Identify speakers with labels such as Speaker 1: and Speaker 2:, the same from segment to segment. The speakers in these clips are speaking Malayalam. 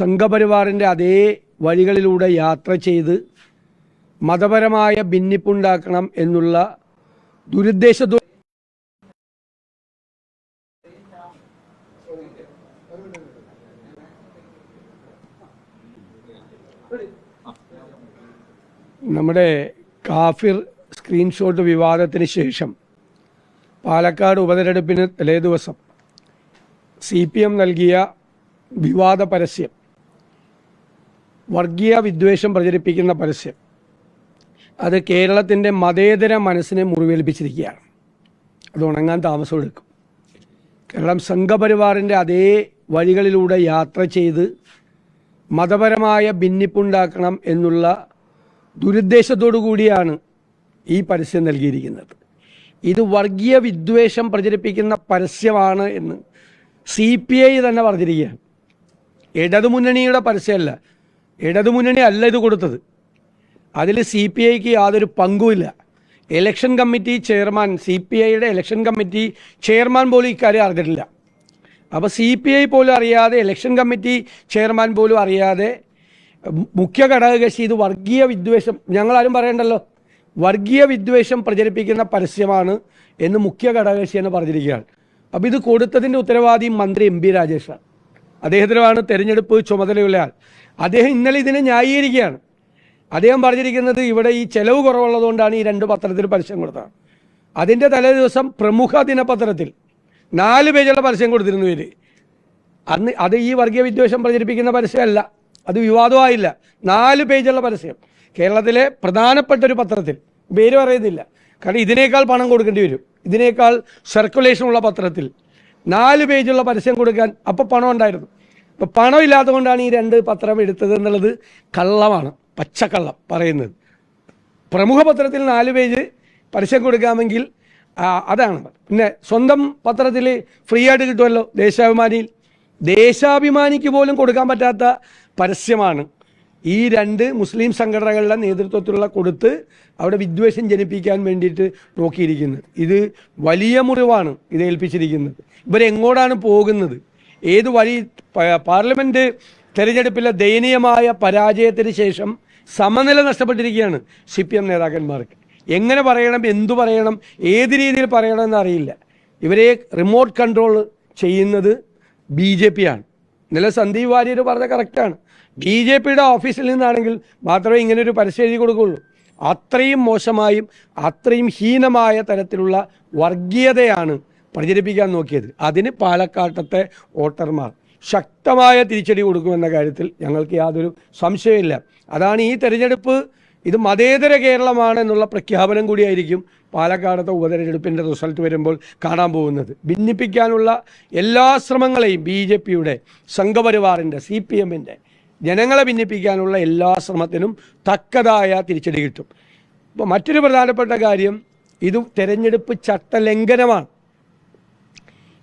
Speaker 1: സംഘപരിവാറിന്റെ അതേ വഴികളിലൂടെ യാത്ര ചെയ്ത് മതപരമായ ഭിന്നിപ്പുണ്ടാക്കണം എന്നുള്ള ദുരുദ്ദേശത്തോ നമ്മുടെ കാഫിർ സ്ക്രീൻഷോട്ട് വിവാദത്തിന് ശേഷം പാലക്കാട് ഉപതെരഞ്ഞെടുപ്പിന് തലേദിവസം സി പി എം നൽകിയ വിവാദ പരസ്യം. വർഗീയ വിദ്വേഷം പ്രചരിപ്പിക്കുന്ന പരസ്യം. അത് കേരളത്തിന്റെ മതേതര മനസ്സിനെ മുറിവേൽപ്പിച്ചിരിക്കുകയാണ്. അത് ഉണങ്ങാൻ താമസമെടുക്കും കേരളം സംഘപരിവാറിന്റെ അതേ വഴികളിലൂടെ യാത്ര ചെയ്ത് മതപരമായ ഭിന്നിപ്പുണ്ടാക്കണം എന്നുള്ള ദുരുദ്ദേശത്തോടു കൂടിയാണ് ഈ പരസ്യം നൽകിയിരിക്കുന്നത്. ഇത് വർഗീയ വിദ്വേഷം പ്രചരിപ്പിക്കുന്ന പരസ്യമാണ് എന്ന് സി പി ഐ തന്നെ പറഞ്ഞിരിക്കുകയാണ്. ഇടതുമുന്നണിയുടെ പരസ്യമല്ല ഇടതുമുന്നണി അല്ല ഇത് കൊടുത്തത്. അതിൽ സി പി ഐക്ക് യാതൊരു പങ്കുമില്ല election committee chairman C P ഐയുടെ ഇലക്ഷൻ കമ്മിറ്റി ചെയർമാൻ പോലും ഇക്കാര്യം അറിഞ്ഞിട്ടില്ല. അപ്പോൾ സി പി ഐ പോലും അറിയാതെ ഇലക്ഷൻ കമ്മിറ്റി ചെയർമാൻ പോലും അറിയാതെ മുഖ്യ ഘടകകക്ഷി ഇത് വർഗീയ വിദ്വേഷം ഞങ്ങളാരും പറയണ്ടല്ലോ. വർഗീയ വിദ്വേഷം പ്രചരിപ്പിക്കുന്ന പരസ്യമാണ് എന്ന് മുഖ്യ ഘടകകക്ഷി എന്ന് പറഞ്ഞിരിക്കുകയാണ്. അപ്പോൾ ഇത് കൊടുത്തതിന്റെ ഉത്തരവാദി മന്ത്രി എം പി രാജേഷാണ്. അദ്ദേഹത്തിനുമാണ് തെരഞ്ഞെടുപ്പ് ചുമതലയുള്ള ആൾ. അദ്ദേഹം ഇന്നലെ ഇതിനെ ന്യായീകരിക്കുകയാണ്. അദ്ദേഹം പറഞ്ഞിരിക്കുന്നത് ഇവിടെ ഈ ചെലവ് കുറവുള്ളതുകൊണ്ടാണ് ഈ രണ്ട് പത്രത്തിൽ പരസ്യം കൊടുത്തത്. അതിന്റെ തലേ ദിവസം പ്രമുഖ ദിനപത്രത്തിൽ നാല് പേജുള്ള പരസ്യം കൊടുത്തിരുന്നു ഇവർ അന്ന് അത് ഈ വർഗീയ വിദ്വേഷം പ്രചരിപ്പിക്കുന്ന പരസ്യമല്ല. അത് വിവാദമായില്ല നാല് പേജുള്ള പരസ്യം. കേരളത്തിലെ പ്രധാനപ്പെട്ട ഒരു പത്രത്തിൽ. പേര് പറയുന്നില്ല. കാരണം ഇതിനേക്കാൾ പണം കൊടുക്കേണ്ടി വരും. ഇതിനേക്കാൾ സർക്കുലേഷനുള്ള പത്രത്തിൽ നാല് പേജുള്ള പരസ്യം കൊടുക്കാൻ അപ്പോൾ പണം ഉണ്ടായിരുന്നു. അപ്പോൾ പണം ഈ രണ്ട് പത്രം എടുത്തത് എന്നുള്ളത് കള്ളമാണ് പച്ചക്കള്ളം പറയുന്നത്. പ്രമുഖ പത്രത്തിൽ നാല് പേജ് പരസ്യം കൊടുക്കാമെങ്കിൽ അതാണ്. പിന്നെ സ്വന്തം പത്രത്തിൽ ഫ്രീ ആയിട്ട് കിട്ടുമല്ലോ ദേശാഭിമാനിയിൽ ദേശാഭിമാനിക്ക് പോലും കൊടുക്കാൻ പറ്റാത്ത പരസ്യമാണ്. ഈ രണ്ട് മുസ്ലിം സംഘടനകളുടെ നേതൃത്വത്തിലുള്ള കൊടുത്ത് അവിടെ വിദ്വേഷം ജനിപ്പിക്കാൻ വേണ്ടിയിട്ട് നോക്കിയിരിക്കുന്നത്. ഇത് വലിയ മുറിവാണ് ഇത് ഏൽപ്പിച്ചിരിക്കുന്നത്. ഇവരെങ്ങോട്ടാണ് പോകുന്നത്? ഏത് വഴി പാർലമെന്റ് തെരഞ്ഞെടുപ്പിലെ ദയനീയമായ പരാജയത്തിന് ശേഷം സമനില നഷ്ടപ്പെട്ടിരിക്കുകയാണ് സി പി എം നേതാക്കന്മാർക്ക്. എങ്ങനെ പറയണം എന്തു പറയണം ഏത് രീതിയിൽ പറയണം എന്നറിയില്ല. ഇവരെ റിമോട്ട് കൺട്രോൾ ചെയ്യുന്നത് ബി ജെ പി ആണ് ഇന്നലെ സന്ദീപ് വാര്യർ പറഞ്ഞ കറക്റ്റാണ്. ബി ജെ പിയുടെ ഓഫീസിൽ നിന്നാണെങ്കിൽ മാത്രമേ ഇങ്ങനെ ഒരു പരസ്യം എഴുതി കൊടുക്കുകയുള്ളൂ അത്രയും മോശമായും അത്രയും ഹീനമായ തരത്തിലുള്ള വർഗീയതയാണ് പ്രചരിപ്പിക്കാൻ നോക്കിയത്. അതിന് പാലക്കാട്ടത്തെ വോട്ടർമാർ ശക്തമായ തിരിച്ചടി കൊടുക്കുമെന്ന കാര്യത്തിൽ ഞങ്ങൾക്ക് യാതൊരു സംശയമില്ല അതാണ് ഈ തെരഞ്ഞെടുപ്പ്. ഇത് മതേതര കേരളമാണ് എന്നുള്ള പ്രഖ്യാപനം കൂടിയായിരിക്കും പാലക്കാടത്തെ ഉപതെരഞ്ഞെടുപ്പിന്റെ റിസൾട്ട് വരുമ്പോൾ കാണാൻ പോകുന്നത്. ഭിന്നിപ്പിക്കാനുള്ള എല്ലാ ശ്രമങ്ങളെയും ബി ജെ പിയുടെ സംഘപരിവാറിന്റെ സി പി എമ്മിന്റെ ജനങ്ങളെ ഭിന്നിപ്പിക്കാനുള്ള എല്ലാ ശ്രമത്തിനും തക്കതായ തിരിച്ചടി കിട്ടും. ഇപ്പോൾ മറ്റൊരു പ്രധാനപ്പെട്ട കാര്യം ഇത് തെരഞ്ഞെടുപ്പ് ചട്ടലംഘനമാണ്.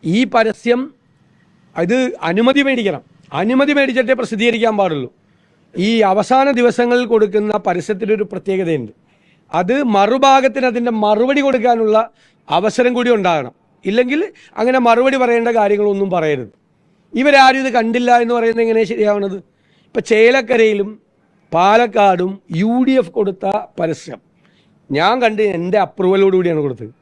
Speaker 1: ഈ പരസ്യം ഇത് അനുമതി മേടിക്കണം. അനുമതി മേടിച്ചിട്ടേ പ്രസിദ്ധീകരിക്കാൻ പാടുള്ളൂ. ഈ അവസാന ദിവസങ്ങളിൽ കൊടുക്കുന്ന പരസ്യത്തിനൊരു പ്രത്യേകതയുണ്ട്. അത് മറുഭാഗത്തിന് അതിന്റെ മറുപടി കൊടുക്കാനുള്ള അവസരം കൂടി ഉണ്ടാകണം. ഇല്ലെങ്കിൽ അങ്ങനെ മറുപടി പറയേണ്ട കാര്യങ്ങളൊന്നും പറയരുത്. ഇവരാരും ഇത് കണ്ടില്ല എന്ന് പറയുന്നത് എങ്ങനെ ശരിയാവണത് ഇപ്പം ചേലക്കരയിലും പാലക്കാടും യു ഡി എഫ് കൊടുത്ത പരസ്യം. ഞാൻ കണ്ട് എന്റെ അപ്രൂവലോടുകൂടിയാണ് കൊടുത്തത്.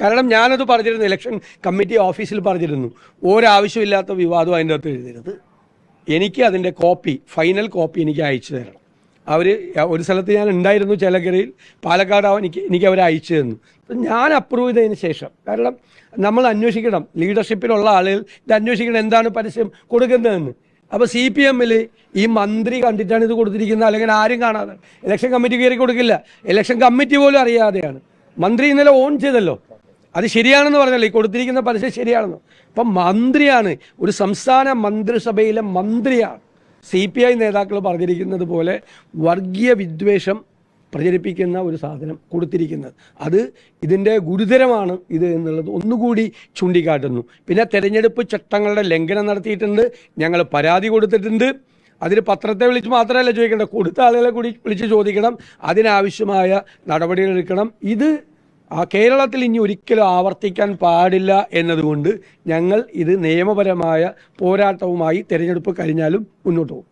Speaker 1: കാരണം ഞാനത് പറഞ്ഞിരുന്നു ഇലക്ഷൻ കമ്മിറ്റി ഓഫീസിൽ പറഞ്ഞിരുന്നു. ഒരാവശ്യമില്ലാത്ത വിവാദം അതിന്റെ അകത്ത് എഴുതരുത്. എനിക്ക് അതിന്റെ കോപ്പി ഫൈനൽ കോപ്പി എനിക്ക് അയച്ചു തരണം. അവർ ഒരു സ്ഥലത്ത് ഞാൻ ഉണ്ടായിരുന്നു ചേലക്കരയിൽ പാലക്കാട് എനിക്ക് എനിക്ക് അവർ അയച്ചു തന്നു. ഞാൻ അപ്രൂവ് ചെയ്തതിന് ശേഷം കാരണം നമ്മൾ അന്വേഷിക്കണം. ലീഡർഷിപ്പിലുള്ള ആളുകൾ ഇത് അന്വേഷിക്കണം എന്താണ് പരസ്യം കൊടുക്കുന്നതെന്ന്. അപ്പോൾ സി പി എമ്മിൽ ഈ മന്ത്രി കണ്ടിട്ടാണ് ഇത് കൊടുത്തിരിക്കുന്നത് അല്ലെങ്കിൽ ആരും കാണാതെ. ഇലക്ഷൻ കമ്മിറ്റി കയറി കൊടുക്കില്ല. ഇലക്ഷൻ കമ്മിറ്റി പോലും അറിയാതെയാണ്. മന്ത്രി ഇന്നലെ ഓൺ ചെയ്തല്ലോ. അത് ശരിയാണെന്ന് പറഞ്ഞല്ലോ. ഈ കൊടുത്തിരിക്കുന്ന പലിശ ശരിയാണെന്ന്. അപ്പം മന്ത്രിയാണ് ഒരു സംസ്ഥാന മന്ത്രിസഭയിലെ മന്ത്രിയാണ് സി പി ഐ നേതാക്കൾ പറഞ്ഞിരിക്കുന്നത് പോലെ വർഗീയ വിദ്വേഷം പ്രചരിപ്പിക്കുന്ന ഒരു സാധനം കൊടുത്തിരിക്കുന്നത്. അത് ഇതിന്റെ ഗുരുതരമാണ് ഇത് എന്നുള്ളത് ഒന്നുകൂടി ചൂണ്ടിക്കാട്ടുന്നു. പിന്നെ തെരഞ്ഞെടുപ്പ് ചട്ടങ്ങളുടെ ലംഘനം നടത്തിയിട്ടുണ്ട് ഞങ്ങൾ പരാതി കൊടുത്തിട്ടുണ്ട്. അതിന് പത്രത്തെ വിളിച്ച് മാത്രമല്ല ചോദിക്കേണ്ടത് കൊടുത്ത ആളുകളെ കൂടി വിളിച്ച് ചോദിക്കണം അതിനാവശ്യമായ നടപടികൾ എടുക്കണം. ഇത് ആ കേരളത്തിൽ ഇനി ഒരിക്കലും ആവർത്തിക്കാൻ പാടില്ല എന്നതുകൊണ്ട് ഞങ്ങൾ ഇത് നിയമപരമായ പോരാട്ടവുമായി തെരഞ്ഞെടുപ്പ് കഴിഞ്ഞാലും മുന്നോട്ട് പോകും.